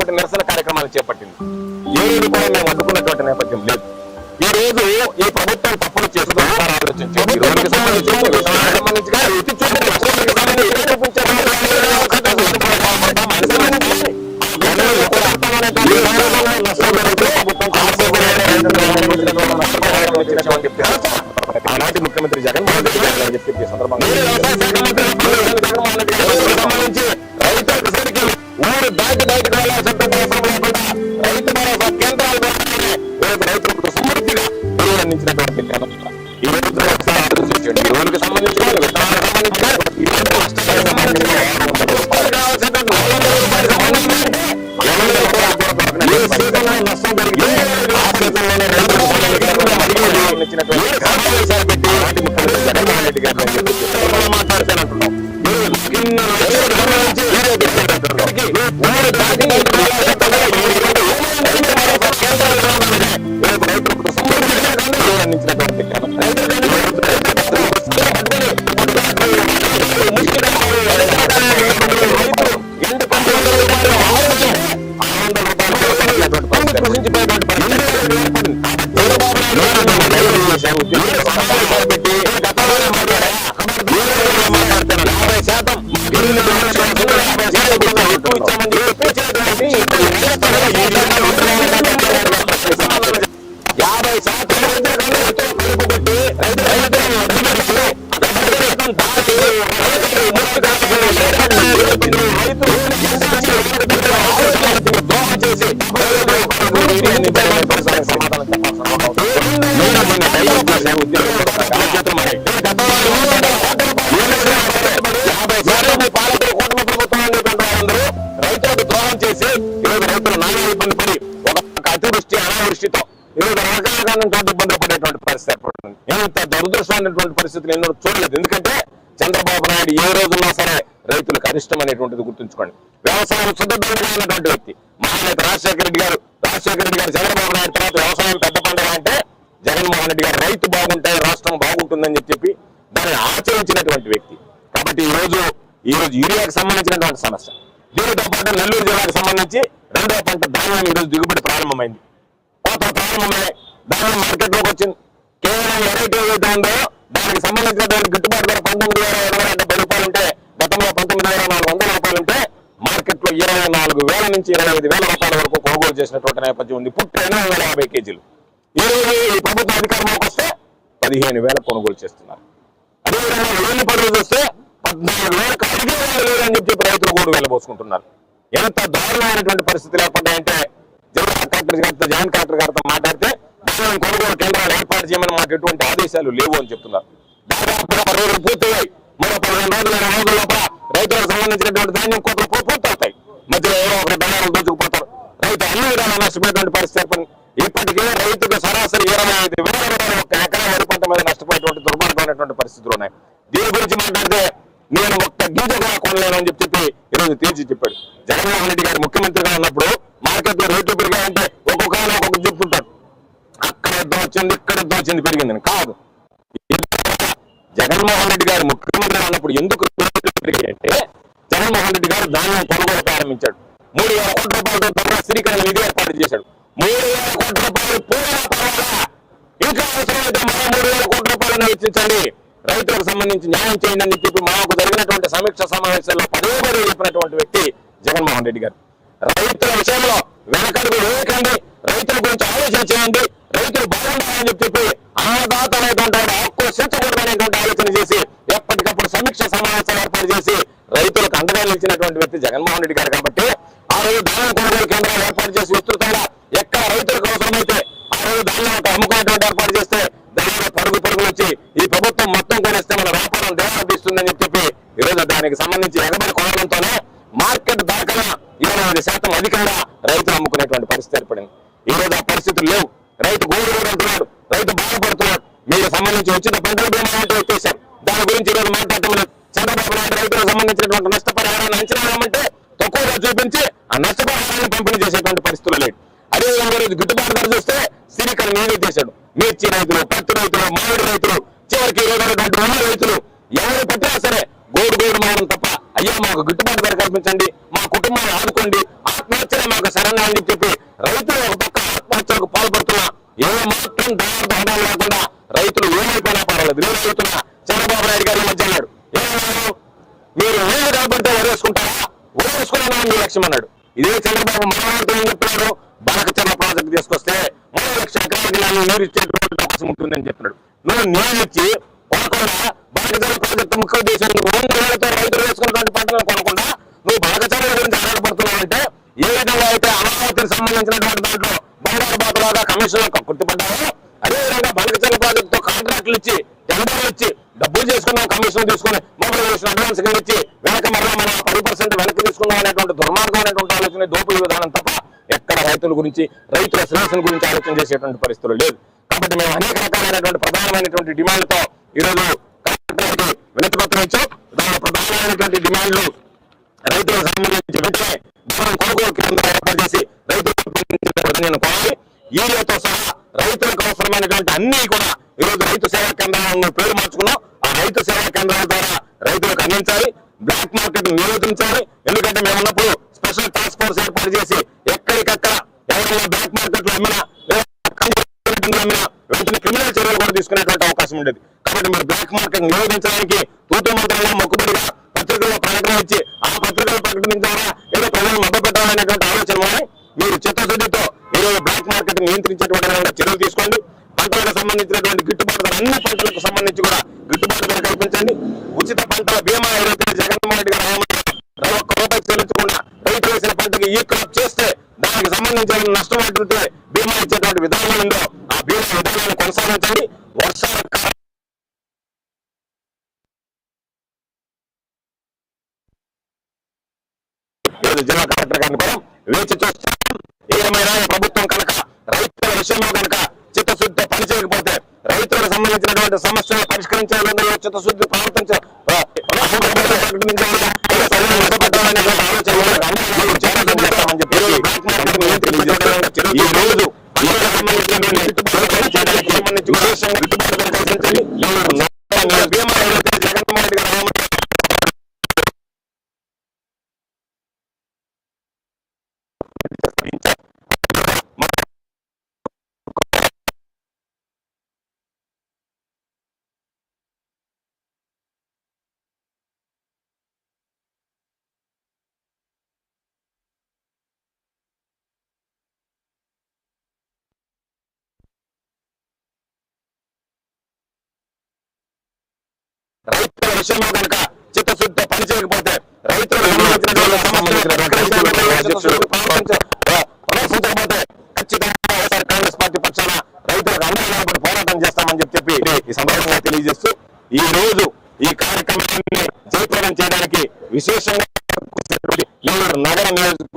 నిరసన కార్యక్రమాలు చేపట్టింది. ఏ కూడా మేము అడ్డుకున్నటువంటి నేపథ్యం లేదు. రైతు కేంద్రాల కేంద్రాలు పెట్టాలని రైతులకు సమృద్ధిగా అందించినటువంటి ఈ రోజు ఒకసారి ఆలోచించండి ఈ రోజుకి విత్తనాలకు శాతం పరిస్థితులు ఎన్నో చూడలేదు. ఎందుకంటే చంద్రబాబు నాయుడు ఏ రోజున్నా సరే రైతులకు అరిష్టం అనేటువంటిది గుర్తుంచుకోండి. వ్యవసాయం శుద్ధంగా వ్యక్తి. మహానేత రాజశేఖర రెడ్డి గారు రాజశేఖర రెడ్డి గారు చంద్రబాబు నాయుడు తర్వాత వ్యవసాయం పెద్ద పండుగ అంటే జగన్మోహన్ రెడ్డి గారు రైతు బాగుంటే రాష్ట్రం బాగుంటుందని చెప్పి దాన్ని ఆచరించినటువంటి వ్యక్తి. కాబట్టి ఈ రోజు ఈ రోజు యూరియాకి సంబంధించినటువంటి సమస్య. దీనితో పాటు నెల్లూరు జిల్లాకు సంబంధించి రెండవ పంట ధాన్యం ఈరోజు దిగుబడి ప్రారంభమైంది. కోత ప్రారంభమై ధాన్యం మార్కెట్లోకి వచ్చింది. కేవలం వెరైటీ ఏదైతే ఉందో దానికి సంబంధించినటువంటి గిట్టుబాటు ధర పంతొమ్మిది వేల ఇరవై డెబ్బై రూపాయలు ఉంటే గతంలో పంతొమ్మిది వేల నాలుగు వందల రూపాయలు ఉంటే మార్కెట్లో ఇరవై నాలుగు వేల నుంచి ఇరవై ఐదు వేల రూపాయల వరకు కొనుగోలు చేసినటువంటి నేపథ్యం ఉంది. పుట్టి ఎనిమిది వేల యాభై కేజీలు. ఈ రోజు ఈ ప్రభుత్వ అధికారంలోకి వస్తే పదిహేను వేల కొనుగోలు చేస్తున్నారు. అదేవిధంగా వేలు పనులు చూస్తే పద్నాలుగు వేలకు అడిగే వాళ్ళు లేరు చెప్పి రైతులు కూడా వెళ్ళబోసుకుంటున్నారు ఎంత దారుణమైనటువంటి పరిస్థితులు ఏర్పడ్డాయంటే కలెక్టర్ గారితో జాయింట్ కలెక్టర్ గారితో మాట్లాడితే ధాన్యం కొనుగోలు కేంద్రాలు ఏర్పాటు చేయమని మాకు ఎటువంటి ఆదేశాలు లేవు అని చెప్తున్నారు. దాదాపుగా పది రోజులు పూర్తయ్యాయి. మరో పదిహేను రోజులు ఇరవై రోజుల లోపల రైతులకు సంబంధించినటువంటి ధాన్యం కోట్లు పూ- పూర్తవుతాయి. మధ్యలో ఏదో ఒక దళారులు దోచుకుపోతారు. రైతు అన్ని విధాలు నష్టపోయేటువంటి పరిస్థితి ఏర్పడింది. ఇప్పటికే రైతుకు సరాసరి ఇరవై ఐదు వేల రూపాయలు ఒక ఎకరా వరి పంట మీద నష్టపోయేటువంటి దుర్మార్గమైనటువంటి పరిస్థితులు ఉన్నాయి. దీని గురించి మాట్లాడితే నేను ఒక్క గీత కూడా కొనలేను అని చెప్పి చెప్పి ఈరోజు తేల్చి చెప్పాడు. జగన్మోహన్ రెడ్డి గారు ముఖ్యమంత్రిగా ఉన్నప్పుడు మార్కెట్లో రేట్లు పెరిగాయంటే ఒక్కొక్క ఆయన ఒక్కొక్క అక్కడ దోచింది ఇక్కడ దోచింది పెరిగిందని కాదు. జగన్మోహన్ రెడ్డి గారు ముఖ్యమంత్రి అన్నప్పుడు ఎందుకు రేట్లు పెరిగాయంటే జగన్మోహన్ రెడ్డి గారు ధాన్యం కొనుగోలు ప్రారంభించాడు. మూడు వేల కోట్ల రూపాయలతో ధర స్థిరీకరణ నిధి ఏర్పాటు చేశాడు. మూడు వేల కోట్ల రూపాయలు పోయినా పర్వాలా? ఇంకా అయితే మరో మూడు వేల కోట్ల రూపాయలను వెచ్చించండి రైతులకు సంబంధించి న్యాయం చేయండి అని చెప్పి మాకు జరిగినటువంటి సమీక్ష సమావేశంలో పదే పదే చెప్పినటువంటి వ్యక్తి జగన్మోహన్ రెడ్డి గారు. రైతుల విషయంలో వెనకడుగు వేయకండి. రైతుల గురించి ఆలోచన చేయండి. రైతులు బాగుండాలని చెప్పి చెప్పి అన్నదాత అనేటువంటి వాడు ఆక్రోశించకూడదనేటువంటి ఆలోచన చేసి ఎప్పటికప్పుడు సమీక్ష సమావేశాలు ఏర్పాటు చేసి రైతులకు అండగా నిలిచినటువంటి వ్యక్తి జగన్మోహన్ రెడ్డి గారు కాబట్టి ఆ రోజు ధాన్యం కొనుగోలు కేంద్రాలు ఏర్పాటు చేసి విస్తృతంగా ఎక్కడ రైతులకు అవసరమైతే ఆ రోజు ధాన్యం అమ్ముకునేటువంటి ఏర్పాటు చేస్తే ఈ ప్రభుత్వం మొత్తం కొనేస్తే మన వ్యాపారం దేవాలపిస్తుందని చెప్పి ఈరోజు రోజు దానికి సంబంధించి ఎగబడి కొనడంతోనే మార్కెట్ దాకా ఇరవై ఐదు శాతం అధికంగా రైతులు అమ్ముకునేటువంటి పరిస్థితి ఏర్పడింది. ఈ రోజు ఆ పరిస్థితులు లేవు. రైతు గోడు అంటున్నాడు. రైతు బాధపడుతున్నాడు. మీకు సంబంధించి వచ్చిన పంటల బీమా అంటే చేశారు దాని గురించి ఈరోజు రోజు మాట్లాడటం చంద్రబాబు నాయుడు రైతులకు సంబంధించినటువంటి నష్టపరిహారాన్ని అంచనా వేయమంటే తక్కువగా చూపించి ఆ నష్టపరిహారాన్ని పంపిణీ చేసేటువంటి పరిస్థితులు లేవు. అదేవిధంగా ఈరోజు గిట్టుబాటు ధర చూస్తే స్థిరీకరణ నేనే చేశాడు. మిర్చి రైతులు పత్తి రైతులు మామిడి రైతులు చివరికి ఈ ఉన్న రైతులు ఎవరు పట్టినా సరే గోడు గోడు మానం తప్ప అయ్యా మాకు గిట్టుబాటు ధర కల్పించండి మా కుటుంబాన్ని ఆదుకోండి ఆత్మహత్యలే మాకు సరైన అని చెప్పి రైతులు ఒక పక్క ఆత్మహత్యలకు పాల్పడుతున్నా ఏ మాత్రం దాదాపు లేకుండా రైతులు ఏమైపోయినా పర్వాలేదు. నేను చెప్తున్నా చంద్రబాబు నాయుడు గారి మధ్య అన్నాడు ఏమన్నాడు? మీరు నీళ్ళు కనబడితే వరేసుకుంటారా వరేసుకున్నా మీ లక్ష్యం అన్నాడు. ఇదే చంద్ర లక్షల నీరు ఇచ్చేటువంటి అవకాశం ఉంటుందని చెప్పినాడు. నువ్వు నీళ్ళు ఇచ్చి కొనకుండా బాలకచర్ల ప్రాజెక్టు ముఖ్య ఉద్దేశం వేలతో రైతులు వేసుకున్నటువంటి పంటలను కొనకుండా నువ్వు బాలకచర్ల గురించి ఆధారపడుతున్నావంటే ఏ విధంగా అయితే అమరావతికి సంబంధించినటువంటి దాంట్లో బంగారు బాతలాగా కమిషన్ గుర్తుపడ్డావో అదే విధంగా ప్రాజెక్టు కాంట్రాక్టులు ఇచ్చి టెండర్లు ఇచ్చి డబ్బులు చేసుకున్నాం కమిషన్ తీసుకుని మొబైల్ వేసిన అడ్వాన్స్ ఇచ్చి వెనక మరలా మన పది పర్సెంట్ వెనక్కి తీసుకున్నాం అనేటువంటి దుర్మార్గమైనటువంటి ఆలోచన దోపిడీ విధానం తప్ప రైతుల గురించి రైతుల సమస్యల గురించి ఆలోచన చేసేటువంటి పరిస్థితులు లేదు కాబట్టి మేము అనేక రకాలైనటువంటి ప్రధానమైనటువంటి డిమాండ్లతో ఈరోజు కలెక్టర్కి వినతి పత్రం ఇచ్చాం. దాని ప్రధానమైనటువంటి డిమాండ్లు రైతులకు సంబంధించి వెంటనే ధాన్యం కొనుగోలు కేంద్రం ఏర్పాటు చేసి రైతులకు పండించేటువంటి నేను కోరాలి. యూరియాతో సహా రైతులకు అవసరమైనటువంటి అన్ని కూడా ఈరోజు రైతు సేవా కేంద్రాలను పేరు మార్చుకున్నాం. ఆ రైతు సేవా కేంద్రాల ద్వారా రైతులకు అందించాలి. బ్లాక్ మార్కెట్ నిరోధించాలి. ఎందుకంటే మేము ఉన్నప్పుడు స్పెషల్ టాస్క్ ఫోర్స్ ఏర్పాటు చేసి ఎవరైనా బ్లాక్ మార్కెట్లో అమ్మిన వెంటనే క్రిమినల్ చర్యలు కూడా తీసుకునేటువంటి అవకాశం ఉండేది. కాబట్టి మరి బ్లాక్ మార్కెట్ నిరోధించడానికి తూతు మంత్రులు మొక్కుబడిగా పత్రికల్లో ప్రకటన ఇచ్చి ఆ పత్రికల ప్రకటన ద్వారా ఏదో ప్రజలు మద్దతు పెట్టాలనేటువంటి ఆలోచన మీరు చిత్తశుద్ధితో ఈరోజు బ్లాక్ మార్కెట్ నియంత్రించేటువంటి చర్యలు తీసుకోండి. పంటలకు సంబంధించినటువంటి గిట్టుబాటు అన్ని పంటలకు సంబంధించి కూడా గిట్టుబాటు ధర కల్పించండి. ఉచిత పంటల బీమా ఏదైతే జగన్మోహన్ రెడ్డి గారు దానికి సంబంధించిన నష్టం బీమా ఇచ్చేటువంటి విధానం ఉందో ఆ బీమా విధానాన్ని కొనసాగించండి వర్షాల జిల్లా కలెక్టర్ గారిని కూడా వేచి చూస్తాం ఏమైనా ఈ ప్రభుత్వం కనుక రైతుల విషయంలో కనుక చిత్తశుద్ధితో పనిచేయకపోతే రైతులకు సంబంధించినటువంటి సమస్యలు పరిష్కరించాలని చిత్తశుద్ధి ప్రవర్తించే రైతుల విషయంలో కనుక చిత్తశుద్ధితో పనిచేయకపోతే రైతులకు సంబంధించినటువంటి ఖచ్చితంగా వైఎస్ఆర్ కాంగ్రెస్ పార్టీ పక్షాన రైతులకు అందరూ పోరాటం చేస్తామని చెప్పి ఈ సందర్భంగా తెలియజేస్తూ ఈ రోజు ఈ కార్యక్రమాన్ని జయప్రదం చేయడానికి విశేషంగా నగర నియోజకవర్గ